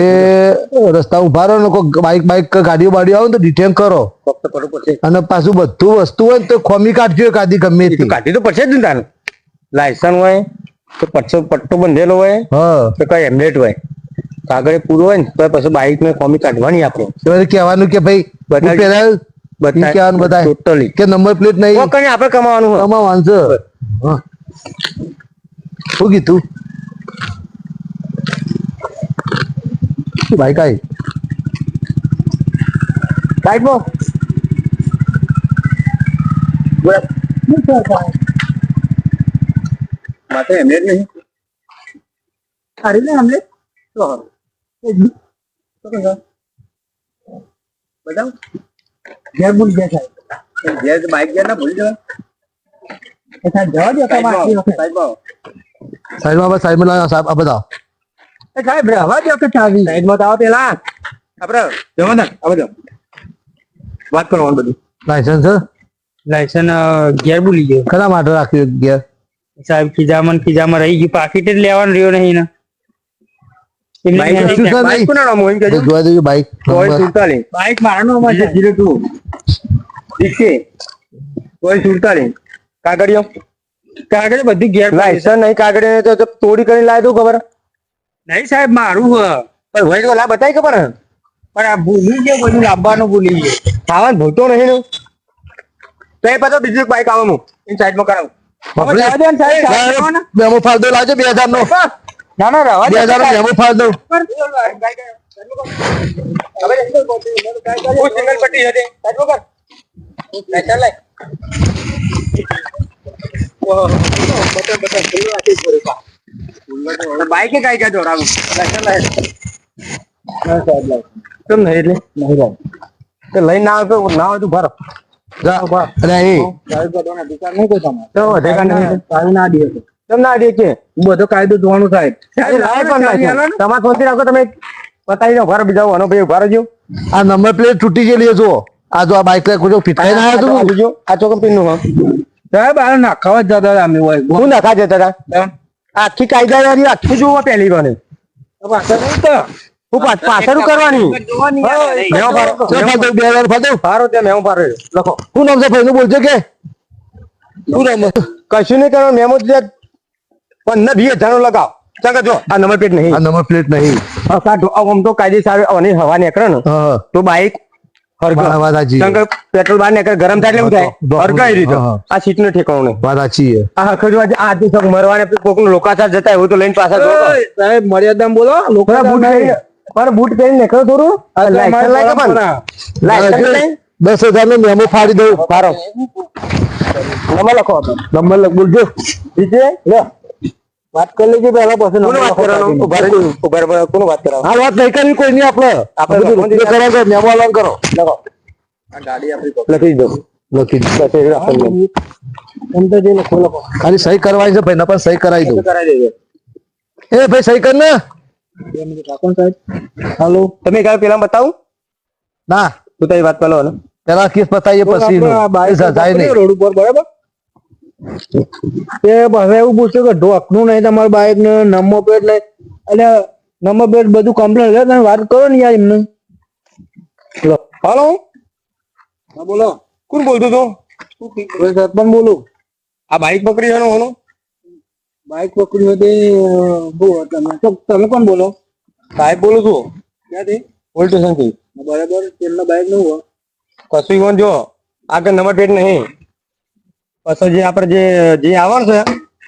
એ રસ્તા ઊભા રહો ને કોઈ બાઈક બાઈક ગાડીઓ બાડીઓ આવે તો ડિટેન કરો. અને પાછું બધું વસ્તુ હોય તો ખોમી કાઢજો કાઢી ગમે તે કાઢી તો પડશે જ ને લાયસન્સ હોય તો પટ્ટો પટ્ટો બંધેલો હોય તો કઈ હેમલેટ હોય. કાગળ પૂરું હોય ને તો પછી બાઇક ને ખોમી કાઢવાની આપણે. કહેવાનું કે ભાઈ બધા- હું પહેલા કહેવાનું બધા ટોટલી કે નંબર પ્લેટ નહીં. આપણે કમાવાનું કમાવાનું આમાં વાંચો હા શું કીધું ભાઈ કાઈ સાઈડમાં માથે હેમલેટ નહીં સારી ને હમણે તો બતાવ ઘેર ભૂલ ગયા સાહેબ ઘેર બાઇક ગયા ના ભૂલી જવા એ સાહેબ જવા દો તમે આટલી વખત. સાઈડમાં બસ સાઈડમાં લાવો, સાહેબ આ બધા એ સાહેબ રહેવા દો કે ચાવી સાઈડમાં તો આવો પેલા. આપણે જવા ને આ બધો વાત કરવાનું બધું. લાયસન્સ લાયસન્સ ગેર ભૂલી ગયો. કલા માટે રાખ્યું ગેર સાહેબ ખીજામાં ને રહી ગયું. પાકીટ જ લેવાનું રહ્યો નહીં ને બાઈક છે? બાઈક દેજો બાઈક. કોઈ સુડતાલીસ. જીરો કોઈ કાગળિયો? કાગળ બધી ગેર લાયસન્સ નહીં કાગળિયો તો તો ચોરી કરીને લાય ખબર. નહીં સાહેબ મારું પણ હોય તો લા બતાય ખબર પણ આ ભૂલી ગયો બધું લાવવાનું ભૂલી ગયો. ખાવાનું ભૂલતો નહીં નું? તો એ પાછો બીજું બાઈક આવવાનું એ સાઈડમાં કરાવું. મેમો લાવજો બે હજાર નો ના ના રહેવા બે હજાર મેમો ફાળદો. સિંગલ પટ્ટી હતી સાઈડમાં કર લાયસન્સ લાય. બાઈક કઈ ક્યાં જોડાવું લાયસન્સ કેમ નહીં એટલે? નહીં તો લઈને ના આવે તો ના આવે તું ભરો જા કોઈ કાંઈ ના દે કેમ ના દે કે? બધો કાયદો જોવાનું સાહેબ. તમારે રાખો તમે પતાવી દો ભરો બીજા આનો ભાઈ આ નંબર પ્લેટ તૂટી ગયેલી છે જુઓ આ જો આ બાઈક કોઈ ફિટકાઈ ના આવ્યું આ ચોકમ પિનનું હા. સાહેબ આ નાખાવા જ જતા અમે હું નખા જતા હતા? આખી કાયદાદારી આખી જોવો પહેલી કોને હું પાછળ કરવાની. બે હજાર ફાળદો. ફારો ત્યાં મેં ફારો લખો. શું નામ છે? બોલજો કે. શું નામ કશું નહીં કરવાનું. મેમો જ પંદર વીસ હજાર નો લગાવ. ચાલો જો આ નંબર પ્લેટ નહીં. આ નંબર પ્લેટ નહીં. કાઢો. આમ તો કાયદેસર આની હવા નીકળે ને. તો બાઈક પેટ્રોલ બહાર નીકળે ગરમ થાય એટલે થાય હરગાઈ રીતે. હા, હા. આ સીટનું ઠેકાણું નહીં. વાત સાચી છે આ મરવાને કોકનું લોકાચાર જતા હોય તો લઈને પાછા. સાહેબ મર્યાદામાં બોલો. લોકો બૂટ પણ બૂટ પહેરી નીકળો થોડું. આ તો લાયસન્સ અમારી લાય કે પણ પરંપરા. લાયસન્સ લઈ દસ હજાર નો મેમો ફાડી દઉં. મારો. નંબર લખો નંબર લખ બોલજો. વાત કરી લેજો પહેલા પછી કોનો વાત કરવાનો? ઊભા ઊભા કોનો વાત કરવાનો? હા વાત નહીં કરવી કોઈ નહીં આપણે. આપણે બધું કરો કે મેમો અલાન કરો. લખો. આ ગાડી આપણી લખી દો. લખી દો. પછી રાખો. એમ તો જે લખો લખો ખાલી સહી કરવાની છે ભાઈ ના પણ સહી કરાવી દો કરાવી દેજો. એ ભાઈ સહી કર ને. બે મિનિટ રાખો સાહેબ. હાલો. તમે કાલ પેલા બતાવું. ના. તું તારી વાત પેલો ને પેલા કેસ બતાવીએ પછી જાય નહીં. રોડ ઉપર બરાબર? તે હવે એવું પૂછ્યું કે ઢોકનું નહીં, તમારું બાઈક ને નમો પ્લેટ નહીં. એટલે નમો પ્લેટ બધું કમ્પ્લેન લે, તમે વાત કરો ને યાર એમને. હાલો? હા, બોલો. કોણ બોલતું તો સરપંચ બોલું. આ બાઈક પકડી જવાનું હોનું બાઈક પકડ્યું હતી બહુ તમે તમે કોણ બોલો? સાહેબ બોલું છું. ક્યાંથી? પોલીસ સ્ટેશનથી બરાબર, તેમના બાઈકનું હોય. કશું જો આગળ નંબર પ્લેટ નહીં. પછી જે આપણે જે જે આવવાનું છે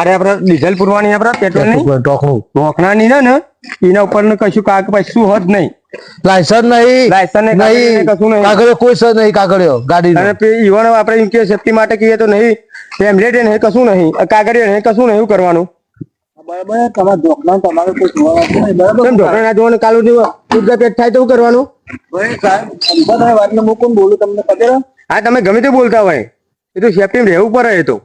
અરે આપણે ડીઝલ પુરવાની આપણે પેટ્રોલની. ટોકનું. નોખનાની ને ને એના ઉપર ને કશું કાગ કશું હોત નહીં. લાયસન્સ નહીં. લાયસન્સ ને કશું નહીં. કાગળિયો કોઈ સર નહીં કાગળિયો ગાડી અને ઈવન આપણે કે સેફટી માટે કહીએ તો નહીં. ટેમ્પલેટ નહીં કશું નહીં. કાગળિયો નહીં કશું નહીં કરવાનું. બરાબર તમારા ઢોકના તમારે કોઈ કેમ ના જોવાનું કાલું પેટ થાય તો શું કરવાનું? ભાઈ સાહેબ વાત બોલું તમને ખબર હા તમે ગમે તે બોલતા હોય. એ તો સેફટી રહેવું પડે એ તો.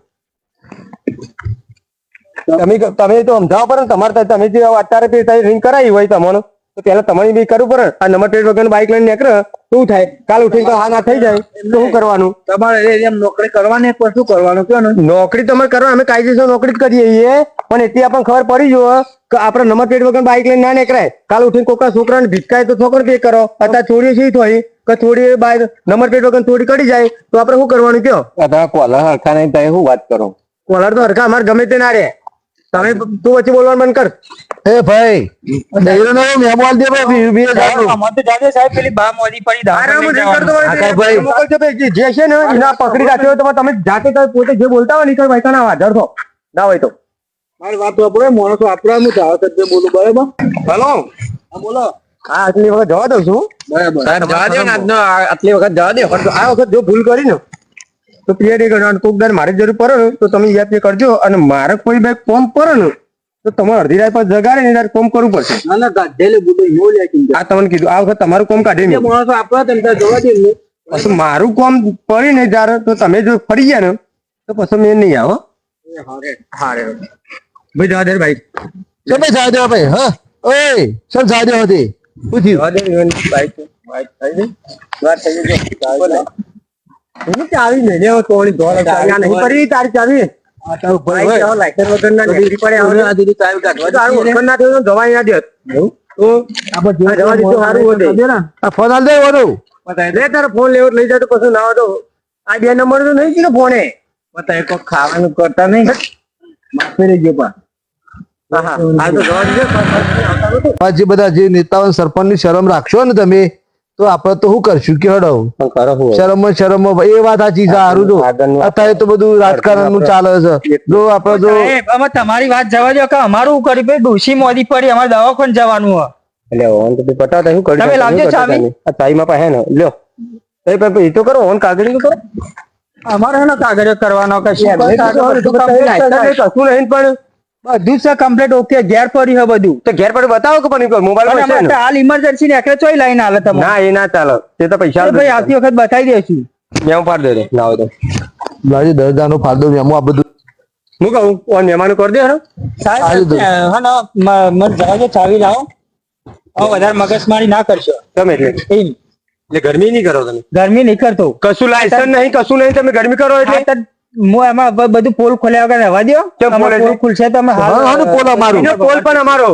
તમે તમે તો સમજાવો પડે ને તમારે તમે જે અત્યારે રિંગ કરાવી હોય તમારું તો પેલા તમારે બી કરવું પડે. આ નંબર પ્લેટ વગર બાઇક લઈને નીકળે. શું થાય? કાલ ઉઠીને તો હા ના થઈ જાય. તો શું કરવાનું? તમારે એમ નોકરી કરવાની પણ શું કરવાનું? કયો ને નોકરી તમારે કરવા અમે કાયદેસર નોકરી જ કરીએ છીએ. પણ એટલી આપણને ખબર પડી જુઓ કે આપણે નંબર પ્લેટ વગર બાઇક લઈને ના નીકળાય. કાલ ઉઠીને કોકા છોકરાને ભીટકાય તો છોકરો પે કરો. અત્યારે ચોરી છે તો થોડી કે થોડી બાય નંબર પ્લેટ વગર થોડી કડી જાય તો આપણે શું કરવાનું કયો? તમે કોલર હરખા નહીં તમે શું વાત કરો? કોલર તો હરખા અમારે ગમે તે ના રે તમે તું વચ્ચે બોલવાનું બંધ કર. એ ભાઈ ડેરો નો મેમો આલ દે ભાઈ વી- વી હજારનું. અમારે તો જાતે સાહેબ પેલી બા મોદી પડી દા આરામ જ કરતો હોય ભાઈ. મોકલજો ભાઈ. જે- છે ને એના પકડી રાખ્યો તો તમે જાતે તમે પોતે જે બોલતા હોય ને તો ભાઈ કના વાજર તો ના હોય તો. મારી વાત વાપરે માણસો આપણા હું તો બોલું બરાબર? હેલો. હા બોલો. હા આટલી વખત જવા દઉં છું. બરાબર. જવા દો ને આજનો આટલી વખત જવા દો. પણ આ વખત જો ભૂલ કરી ને તો પીએ નહીં કરવાનું કોક દર મારી જરૂર પડે ને તો તમે યાદ પે કરજો. અને મારે કોઈ બે કોમ પડે ને તો તમારે અડધી રાત પર જગાડે ને ત્યારે કોમ કરવું પડશે. ના ના ગાઢેલે બોલો યો લે આ તમને કીધું આ વખત તમારું કોમ કાઢી નહીં. માણસો તેમ જવા દે. પછી મારું કોમ પડી ને જ્યારે તો તમે જો ફરી ગયા ને તો પછી મેં નહીં આવો. ભાઈ જવા દે ભાઈ. શું ભાઈ સાહેબ ભાઈ? હા? ઓય થયું જવા દે ને હું ચાવી. લેવો નહીં પડી તારી ના દીધું સારું હોય ફોન લેવો લઈ જાય તો પછી ના હોય તો. આ બે નંબર તો નહીં ને ફોને? બતાય કોઈ ખાવાનું કરતા નહીં. માફી રહી ગયો પણ. જે બધા જે નેતાઓ સરપંચની શરમ રાખશો ને તમે તો આપડે તો શું કરશું? કે હડો. પણ શરમ શરમ. એ વાત સાચી છે સારું જો અત્યારે તો બધું રાજકારણનું ચાલે છે. જો આપડે જો અમે તમારી વાત જવા દો કે અમારું કરી ભાઈ ડોશી મોદી પડી અમારે દવાખાને જવાનું હોય. એટલે ઓન તો પટાતા શું કરી તમે લાવજો ચાવી. આ ચાવીમાં પાસે ને? લ્યો. એ પણ એ તો કરો ઓન કાગળ કરો. અમારે એનો કાગળ કરવાનો કશું નહીં પણ. બધું છે કમ્પ્લીટ ઓકે ઘેર પડ્યું છે બધું. તો ઘેર પર બતાવો કે પણ મોબાઈલમાં છે હાલ ઇમરજન્સી ને એકલે ચોઈ લાઈન હાલે તમે ના એ ના ચાલે. તે તો પૈસા તો ભાઈ આવતી વખત બતાવી દેશું. મેં ફાડ દે ના હોય તો. લાજી દસ હજાર નો ફાયદો મેમો આ બધું હું કહું ઓન મહેમાનો કરી દે સાહેબ હા ના મ- જવા દે ચાવી લાવો. હવે વધારે મગજમારી ના કરશો. તમે એટલે એટલે ગરમી નહીં કરો તમે. ગરમી નહીં કરતો. કશું લાયસન્સ નહીં કશું નહીં તમે ગરમી કરો એટલે. હું એમાં બધું પોલ ખોલ્યા વગર રહેવા દો? પોલ ખુલશે તો અમે હા, હા, પોલ અમારું. પોલ પણ અમારો.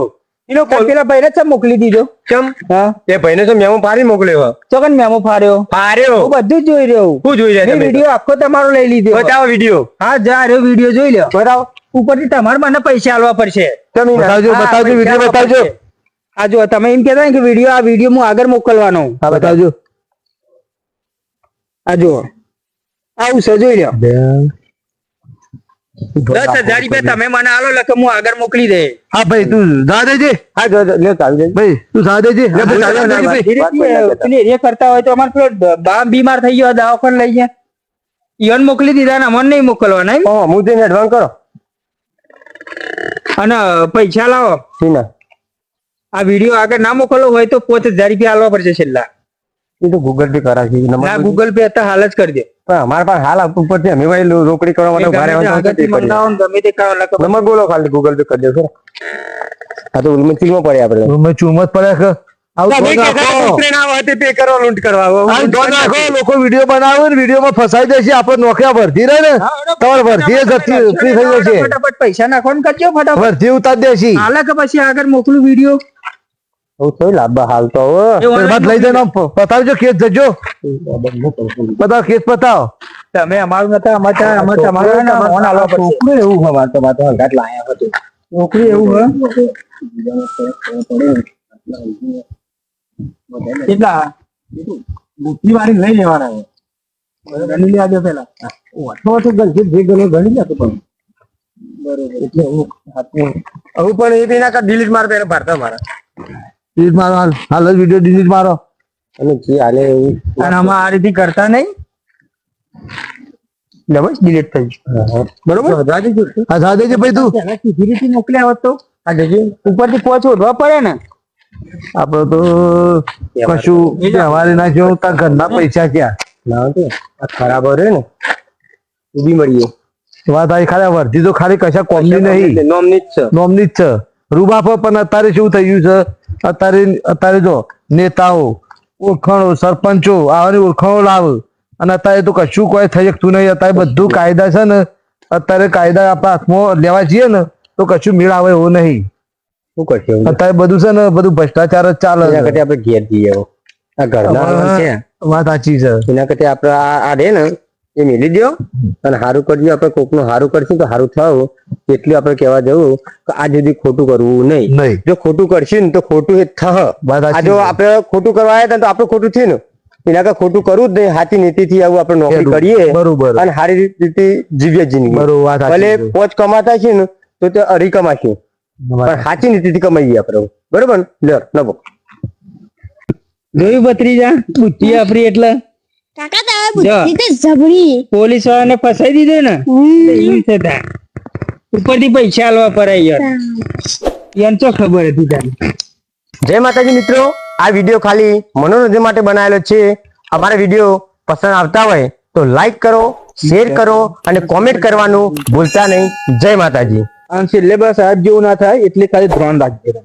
એનો પોલ. પેલા ભાઈને ચમ મોકલી દીધો. ચમ? હા. એ ભાઈને તો મેમો ફારી મોકલ્યો? ચોકન મેમો ફાર્યો ફાર્યો હું બધું જોઈ રહ્યો. શું જોઈ રહ્યો મેં વીડિયો આખો તમારો લઈ લીધો. બતાવો વીડિયો. હા જા રહ્યો વીડિયો જોઈ લ્યો. બતાવો ઉપરથી તમારે મને પૈસા આલવા પડશે. તમે બતાવજો બતાવજો વિડિયો બતાવજો. આ જો તમે એમ કહેતા ને કે વીડિયો આ વીડિયો હું આગળ મોકલવાનો. હા બતાવજો. આ જુઓ. આવું છે જોઈ લ્યો. દસ હજાર રૂપિયા તમે મને આલો લખે કે હું આગળ મોકલી દે. હા ભાઈ તું જા દેજે. હા જો જો, લ્યો દે ભાઈ તું જા દેજે. લે. ધીરેથી કરતા હોય તો અમારે પેલો બા બીમાર થઈ ગયો દવાખાને લઈ ગયા. ઈવન મોકલી દીધા ને અમને નહીં મોકલવાના? હા હું જઈને એડવાન્સ કરો. અને પૈસા લાવો. સીના. આ વીડિયો આગળ ના મોકલવો હોય તો પોતે હજાર રૂપિયા આલવા પડશે છેલ્લા. એ તો ગૂગલ પે કરાવી નંબર ના ગૂગલ પે અત્યારે હાલ જ કરી દે. પણ અમારા પાસે હાલ ઉપરથી અમે ભાઈ રોકડી કરવા માટે ભારે ને નંબર બોલો ખાલી ગૂગલ પે કરી દેશો હા તો ઉલમે ચીલમાં પડે આપણે. મેં ચુમત પડે કે? ના નાખો. લોકો વીડિયો બનાવે ને વીડિયો માં ફસાઈ જશે આપડે નોકરી ભરતી રહે ને. તમારે ભરતી જતી ફ્રી થઈ જશે. ફટાફટ પૈસા નાખવાનું કરજો ફટાફટ. ભરતી ઉતાર દેશી. હાલે કે પછી આગળ મોકલું વીડિયો? હું તો લાંબા હાલ તો હવે. એ online બાદ લઈ જઈને પતાવજો કેસ જજો. કેસ પતાવો. તમે અમારું નતા અમારે ત્યાં- અમારે તમારે ફોન આલવા પડશે છોકરું એવું હોય મારે તો તો હંગાત લાયા હતું નોકરી એવું હોય કેટલા? બુદ્ધિ વાળી લઈ લેવાના. ગણી પેલા ઓછો જે ગણો ગણી લેતો પણ. એટલે હું હવે પણ એ બી ના કર ડિલીટ મારે પેલા ભારતા મારા. ડિલીટ મારો હાલ હાલ જ વીડિયો ડિલીટ મારો. અને જે હાલે એવું અને આમાં આ રીતે કરતા નહીં. લે બસ ડિલીટ થઈ ગયું. બરોબર? રાજી દેજો હા જા દેજે ભાઈ તું. સીધી રીતે મોકલ્યા હોત તો. આ જજે ઉપરથી પહોંચો ઉડવા પડે ને. આપડે તો કશું વ્યવહારે ના જો તાર ઘરના પૈસા ક્યાં? ના તો આ ખરાબ રહે ને. ઊભી મળીએ વાત આવી ખાલી વર્ધી તો ખાલી કશા કોમની નહીં નોમની જ છે. નોમની જ છે. રૂબા પર પણ અત્યારે શું થયું છે? અત્યારે અત્યારે જો નેતાઓ ઓળખાણો સરપંચો આવાની ઓળખાણો લાવ. અને અત્યારે તો કશું કોઈ થઈ શકતું નહીં. અત્યારે બધું કાયદા છે ને અત્યારે કાયદા આપણા હાથમાં લેવા જઈએ ને તો કશું મેળ આવે એવું નહીં. શું કરશે અત્યારે બધું છે ને બધું ભ્રષ્ટાચાર જ ચાલે આપણે ઘેર જઈએ. આ ઘરના વાત સાચી છે. એના કરતા આપણે આ આ રે ને એ મેલી દો અને સારું કરજો. આપણે કોકનું સારું કરશું તો સારું થવું. એટલું આપણે કહેવા જવું કે આ સુધી ખોટું કરવું નહીં. નહીં. જો ખોટું કરશું ને તો ખોટું એ થહ. જો આપણે ખોટું કરવા આવ્યા તો આપણે ખોટું થયું ને. એના કરતા ખોટું કરવું જ નહીં. સાચી નીતિ થી આવું આપણે નોકરી કરીએ બરોબર. અને સારી રીતે જીવીએ જિંદગી. બરોબર ભલે પોચ કમાતા છે ને તો તે અરી કમાશે. પણ સાચી. નીતિથી કમાઈએ આપણે. બરોબર ને? લ્યો નવો જોયું ભત્રીજા? બુદ્ધિ આપણી એટલે? કાકા તો પોલીસ વાળાને ફસાઈ દીધો ને. એવું ઉપરથી પૈસા આલવા પડે યાર યાર ચો ખબર હતી તારી જય માતાજી મિત્રો આ વીડિયો ખાલી મનોરંજન માટે બનાવેલો છે. અમારા વીડિયો પસંદ આવતા હોય તો લાઈક કરો શેર કરો અને કોમેન્ટ કરવાનું ભૂલતા નહીં. જય માતાજી. અને સિલેબસ બસ સાહેબ જેવું ના થાય એટલે ખાલી ધ્યાન રાખજો.